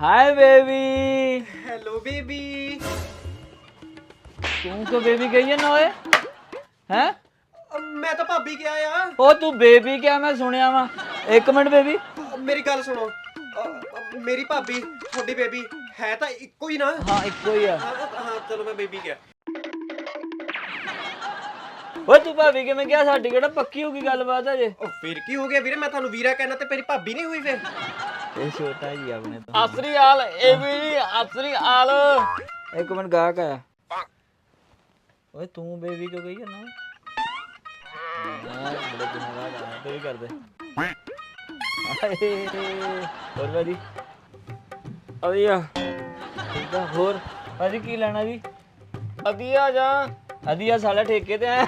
ਹਾਏ baby hello baby ਤੂੰ ਕੋ ਬੇਬੀ ਕਹੀ ਨਾ ਓਏ? ਹੈ? ਮੈਂ ਤਾਂ ਭਾਬੀ ਕਿਹਾ ਆ। ਉਹ ਤੂੰ ਬੇਬੀ ਕਿਹਾ ਮੈਂ ਸੁਣਿਆ ਵਾ। ਇੱਕ ਮਿੰਟ ਬੇਬੀ ਮੇਰੀ ਗੱਲ ਸੁਣੋ। ਅ, ਮੇਰੀ ਭਾਬੀ ਤੁਹਾਡੀ ਬੇਬੀ ਹੈ ਤਾਂ ਇੱਕੋ ਹੀ ਨਾ? ਹਾਂ ਇੱਕੋ ਹੀ ਆ। ਹਾਂ, ਹਾਂ ਚਲੋ ਮੈਂ ਬੇਬੀ ਕਿਹਾ। ਤੂੰ ਭਾਬੀ ਕਿਵੇਂ ਕਿਹਾ? ਸਾਡੀ ਕਿਹੜਾ ਪੱਕੀ ਹੋ ਗਈ ਗੱਲਬਾਤ ਅਜੇ? ਉਹ ਫਿਰ ਕੀ ਹੋ ਗਿਆ ਵੀਰੇ? ਮੈਂ ਤੁਹਾਨੂੰ ਵੀਰਾ ਕਹਿਣਾ ਤੇ ਮੇਰੀ ਭਾਬੀ ਨਹੀਂ ਹੋਈ ਫਿਰ। ਇਹ ਛੋਟਾ ਹੀ ਆ ਆਪਣੇ ਤੋਂ। ਅਸਰੀ ਆਲ ਇਹ ਵੀ ਅਸਰੀ ਆਲ। ਇੱਕ ਮਿੰਟ ਗਾਹਕ ਆਇਆ। ਓਏ ਤੂੰ ਬੇਬੀ ਕਿਉਂ ਕਹੀ ਨਾ ਯਾਰ ਬੜੇ ਦਿਨਾਂ ਬਾਅਦ ਆਇਆ ਤੂੰ ਵੀ ਹੋਰ ਭਾਜੀ? ਹੋਰ ਕੀ ਲੈਣਾ ਜੀ? ਅਧੀਆ ਜਾ। ਅਧੀਆ ਸਾਲਾ ਠੇਕੇ ਤੇ ਆਇਆ।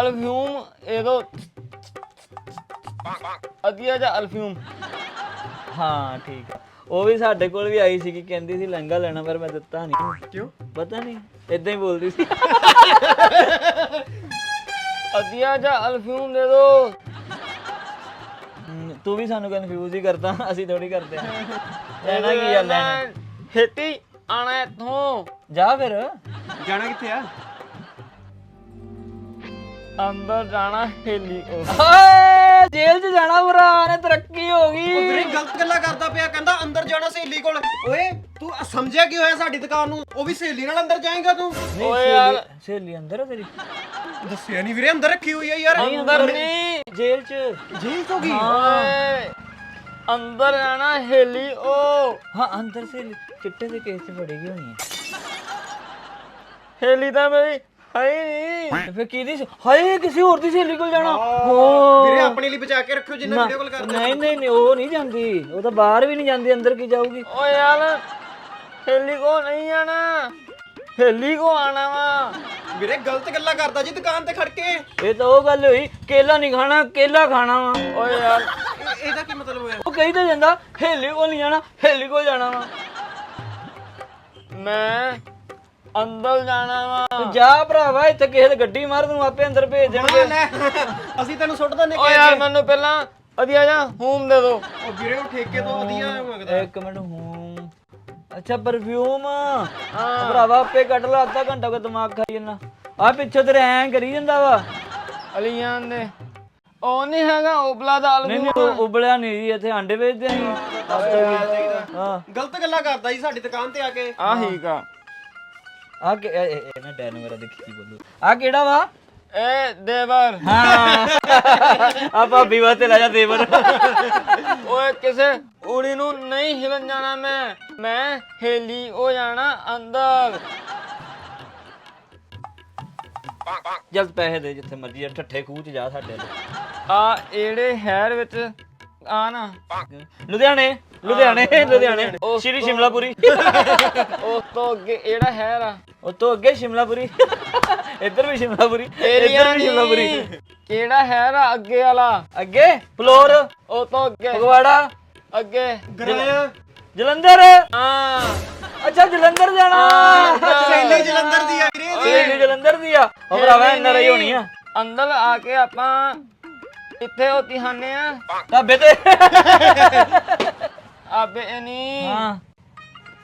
ਅਲਫਿਊਮ ਇਹਦੋ ਅਧੀਆ ਜਾ ਅਲਫਿਊਮ। ਹਾਂ ਠੀਕ ਆ ਉਹ ਵੀ ਸਾਡੇ ਕੋਲ ਵੀ ਆਈ ਸੀ ਕਿ ਕਹਿੰਦੀ ਸੀ ਲਹਿੰਗਾ ਲੈਣਾ ਪਰ ਮੈਂ ਦਿੱਤਾ ਨਹੀਂ। ਕਿਉਂ? ਪਤਾ ਨਹੀਂ ਇਦਾਂ ਹੀ ਬੋਲਦੀ ਸੀ। ਅਧੀਆ ਜਾ ਅਲਫਿਊਮ ਦੇ ਦੋ। ਤੂੰ ਵੀ ਸਾਨੂੰ ਕਨਫਿਊਜ਼ ਹੀ ਕਰਦਾ ਅਸੀਂ ਥੋੜੀ ਕਰਦੇ ਆ ਲੈਣਾ ਕੀ ਆ ਲੈਣਾ? ਖੇਤੀ ਆਣਾ ਇੱਥੋਂ। ਜਾ ਫਿਰ। ਜਾਣਾ ਕਿੱਥੇ ਆ? ਅੰਦਰ ਜਾਣਾ ਹੇਲੀ ਹਾਏ ਜੇਲ੍ਹ 'ਚ ਜਾਣਾ ਭਰਾ ਨੇ ਤਰੱਕੀ ਹੋ ਉਹ ਗਈ ਵੀਰੇ ਗਲਤ ਗੱਲਾਂ ਕਰਦਾ ਪਿਆ ਕਹਿੰਦਾ ਅੰਦਰ ਜਾਣਾ ਸਹੇਲੀ ਕੋਲ। ਓਏ ਤੂੰ ਸਮਝਿਆ ਕੀ ਹੋਇਆ ਸਾਡੀ ਦੁਕਾਨ ਨੂੰ? ਉਹ ਵੀ ਸਹੇਲੀ ਨਾਲ ਅੰਦਰ ਜਾਏਗਾ ਤੂੰ? ਓਏ ਯਾਰ। ਸਹੇਲੀ- ਅੰਦਰ ਆ ਤੇਰੀ। ਦੱਸਿਆ ਨਹੀਂ ਵੀਰੇ ਅੰਦਰ ਰੱਖੀ ਹੋਈ ਆ ਯਾਰ। ਅੰਦਰ ਨਹੀਂ ਜੇਲ੍ਹ 'ਚ। ਜੇਲ੍ਹ ਤੋਂ ਗਈ? ਓਏ ਅੰਦਰ ਜਾਣਾ ਹੇਲੀ ਉਹ ਹਾਂ ਅੰਦਰ ਸਹੇਲੀ। ਚਿੱਟੇ ਦੇ ਕੇਸ 'ਚ ਫੜੀ ਗਈ ਹੋਣੀ ਹੈ ਹੇਲੀ ਤਾਂ ਮੇਰੀ ਹੈ ਹੀ ਨਹੀਂ ਤੇ ਫਿਰ ਕਿਹਦੀ ਸੀ ਹਾਏ ਕਿਸੇ ਹੋਰ ਦੀ ਸਹੇਲੀ ਕੋਲ ਜਾਣਾ। ਵੀਰੇ ਆਪਣੇ ਲਈ ਬਚਾ ਕੇ ਰੱਖਿਓ ਜਿੰਨਾ ਵੀਡੀਓ ਕਾਲ ਕਰਦਾ ਨਹੀਂ ਨਹੀਂ ਨਹੀਂ ਉਹ ਨਹੀਂ ਜਾਂਦੀ। ਉਹ ਤਾਂ ਬਾਹਰ ਵੀ ਨਹੀਂ ਜਾਂਦੀ ਅੰਦਰ ਕੀ ਜਾਊਗੀ। ਓ ਯਾਰ ਹੇਲੀ ਕੋ ਨਹੀਂ ਆਣਾ ਹੇਲੀ ਕੋ ਆਣਾ ਵਾ। ਵੀਰੇ ਗਲਤ ਗੱਲਾਂ ਕਰਦਾ ਜੀ ਦੁਕਾਨ ਤੇ ਖੜ ਕੇ। ਇਹ- ਇਹ ਤਾਂ ਉਹ ਗੱਲ ਹੋਈ ਕੇਲਾ ਨਹੀਂ ਖਾਣਾ ਕੇਲਾ ਖਾਣਾ ਵਾ। ਓ ਯਾਰ ਇਹਦਾ ਕੀ ਮਤਲਬ ਹੋਇਆ? ਉਹ ਕਹੀ ਤਾਂ ਜਾਂਦਾ ਹੇਲੀ ਕੋਲ ਨਹੀਂ ਜਾਣਾ ਹੇਲੀ ਕੋਲ ਜਾਣਾ ਵਾ। ਮੈਂ ਅੰਦਰ ਜਾਣਾ ਵਾ। ਤੂੰ ਜਾ ਭਰਾਵਾ ਇੱਥੇ ਕਿਸੇ ਦੀ ਗੱਡੀ ਮਾਰ ਤੂੰ ਆਪੇ ਅੰਦਰ ਭੇਜ ਦੇਣਗੇ। ਲੈ। ਅਸੀਂ ਤੈਨੂੰ ਸੁੱਟ ਦਿੰਦੇ ਓ ਯਾਰ ਮੈਨੂੰ ਪਹਿਲਾਂ ਅਧਿਆ ਜਾ ਹੂਮ ਦੇ ਦੋ। ਉਹ ਵੀਰੇ ਉਹ ਠੇਕੇ ਤੋਂ ਵਧੀਆ ਮੰਗਦਾ। ਇੱਕ ਮਿੰਟ ਹੂੰ। ਅੱਛਾ ਪਰਫਿਊਮ ਹਾਂ। ਭਰਾਵਾ ਆਪੇ ਕੱਢ ਲਾ ਅੱਧਾ ਘੰਟਾ ਕੋ ਦਿਮਾਗ ਖਾਈ ਜੰਨਾ ਆ ਪਿੱਛੇ ਤੇਰੇ ਐਂ ਕਰੀ ਜਾਂਦਾ ਵਾ। ਅਲੀਆਂ ਦੇ। ਉਹ ਨਹੀਂ ਹੈਗਾ ਉਬਲਾ ਦਾ ਨਹੀਂ ਨਹੀਂ ਉਹ ਉਬਲਿਆ ਨਹੀਂ ਜੀ ਇੱਥੇ ਆਂਡੇ ਵੇਚਦੇ ਅਸੀਂ ਹਾਂ। ਗਲਤ ਗੱਲਾਂ ਕਰਦਾ ਜੀ ਸਾਡੀ ਦੁਕਾਨ ਤੇ ਆ ਕੇ। ਆ ਠੀਕ ਆ। ਆ ਕਿ ਇਹ- ਇਹ ਇਹ ਡੈਨ ਮੇਰਾ ਦੇਖੀ ਕੀ ਬੋਲੂ। ਆ ਕਿਹੜਾ ਵਾ? ਏ ਦੇਵਰ। ਹਾਂ। ਆ ਭਾਬੀ ਵਾਸਤੇ ਲੈ ਜਾ ਦੇਵਰ। ਓਏ ਕਿਸੇ ਉੜੀ ਨੂੰ ਨਹੀਂ ਹਿਲਣ ਜਾਣਾ ਮੈਂ। ਮੈਂ ਹੇਲੀ ਹੋ ਜਾਣਾ ਅੰਦਰ। ਜਲਦ ਪੈਸੇ ਦੇ ਜਿੱਥੇ ਮਰਜ਼ੀ ਠੱਠੇ ਖੂਹ ਚ ਜਾ ਸਾਡੇ ਤੋਂ। ਆ ਏੜੇ ਹੈਰ ਵਿੱਚ ਆ ਨਾ। ਲੁਧਿਆਣੇ ਲੁਧਿਆਣੇ ਲੁਧਿਆਣੇ। ਸ਼੍ਰੀ ਸ਼ਿਮਲਾਪੁਰੀ। ਉਸ ਤੋਂ ਅੱਗੇ ਏੜਾ ਹੈਰ ਆ। ਉਹ ਤੋਂ ਅੱਗੇ ਸ਼ਿਮਲਾਪੁਰੀ। ਇੱਧਰ ਵੀ ਸ਼ਿਮਲਾਪੁਰੀ ਇੱਧਰ ਵੀ ਸ਼ਿਮਲਾਪੁਰੀ। ਕਿਹੜਾ ਹੈਰ ਆ? ਅੱਗੇ ਵਾਲਾ। ਅੱਗੇ? ਫਲੋਰ। ਉਹ ਤੋਂ ਅੱਗੇ। ਫਗਵਾੜਾ। ਅੱਗੇ। ਗਰਾਇਆ। ਜਲੰਧਰ। ਹਾਂ। ਅੱਛਾ ਜਲੰਧਰ ਜਾਣਾ। ਸਹੇਲੀ ਜਲੰਧਰ ਦੀ ਆ ਵੀਰੇ। ਸਹੇਲੀ ਜਲੰਧਰ ਦੀ ਆ। ਉਹ ਭਰਾਵਾ ਇੰਨਾ ਰਹੀ ਹੋਣੀ ਆ। ਅੰਦਰ ਆ ਕੇ ਆਪਾਂ ਇੱਥੇ ਹੋਤੀ ਖਾਨੇ ਆ? ਢਾਬੇ ਤੇ। ਆਬੇ ਨਹੀਂ। ਹਾਂ।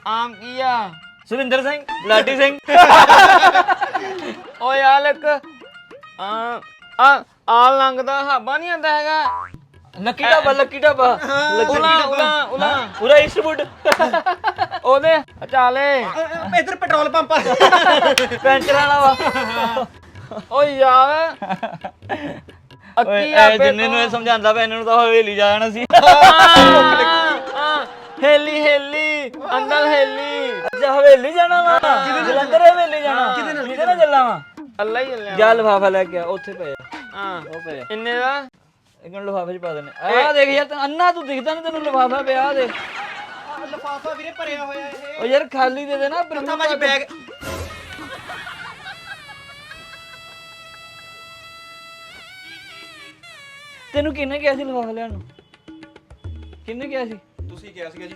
ਆਮ ਕੀ ਆ? ਸੁਰਿੰਦਰ ਸਿੰਘ ਲਾਡੀ ਸਿੰਘ। ਓ ਯਾਰ ਇੱਕ ਆ ਆ ਆ ਲੰਗਦਾ ਹਾਬਾ ਨਹੀਂ ਆਂਦਾ ਹੈਗਾ। Lucky dhaba lucky dhaba. ਉਲਾ ਉਲਾ ਉਲਾ। ਪੂਰਾ ਈਸਟਵੁੱਡ ਉਹਦੇ ਚਾਲੇ ਅ, ਇੱਧਰ ਪੈਟਰੋਲ ਪੰਪ ਆ। ਪੈਂਚਰ ਵਾਲਾ ਵਾ। ਓ ਯਾਰ। ਓਏ ਅੱਕੀ ਇਹ ਆਪੇ ਜਿੰਨੇ ਨੂੰ ਇਹ ਸਮਝਾਉਂਦਾ ਪਿਆ ਇਹਨਾਂ ਨੂੰ ਤਾਂ ਹਵੇਲੀ ਜਾ ਜਾਣਾ ਸੀ ਆ ਹੇਲੀ ਹੇਲੀ ਅੰਦਰ ਹੇਲੀ ਅੱਛਾ ਹਵੇਲੀ ਜਾਣਾ ਵਾ। ਜਲੰਧਰ ਹਵੇਲੀ ਜਾਣਾ। ਕਿਹਦੇ ਨਾਲ ਕਿਹਦੇ ਨਾਲ ਚੱਲਾਂ ਵਾ? ਅੱਲਾ ਹੀ ਚੱਲਿਆ ਜਾ ਲਫਾਫਾ ਲੈ ਕੇ ਆ ਉੱਥੇ ਪਿਆ ਹਾਂ ਉਹ ਪਿਆ ਇੰਨੇ ਦਾ? ਇੱਕ ਮਿੰਟ ਲਫਾਫੇ 'ਚ ਪਾ ਦੇਣੇ ਆਹ ਦੇਖ ਯਾਰ ਤੈਨੂੰ ਅੰਨਾ ਤੂੰ ਦਿਖਦਾ ਨਹੀਂ ਤੈਨੂੰ ਲਫਾਫਾ ਪਿਆ ਆਹ ਦੇ ਲਫਾਫਾ ਵੀਰੇ ਭਰਿਆ ਹੋਇਆ ਇਹ। ਉਹ ਯਾਰ ਖਾਲੀ ਦੇ ਦੇ ਨਾ ਤਾਂ ਮਾਜੀ ਬੈਗ ਤੈਨੂੰ ਕਿਹਨੇ ਕਿਹਾ ਸੀ ਲਫਾਫਾ ਲੈਣ ਨੂੰ? ਕਿਹਨੇ ਕਿਹਾ ਸੀ? ਤੁਸੀਂ ਕਿਹਾ ਸੀਗਾ ਜੀ।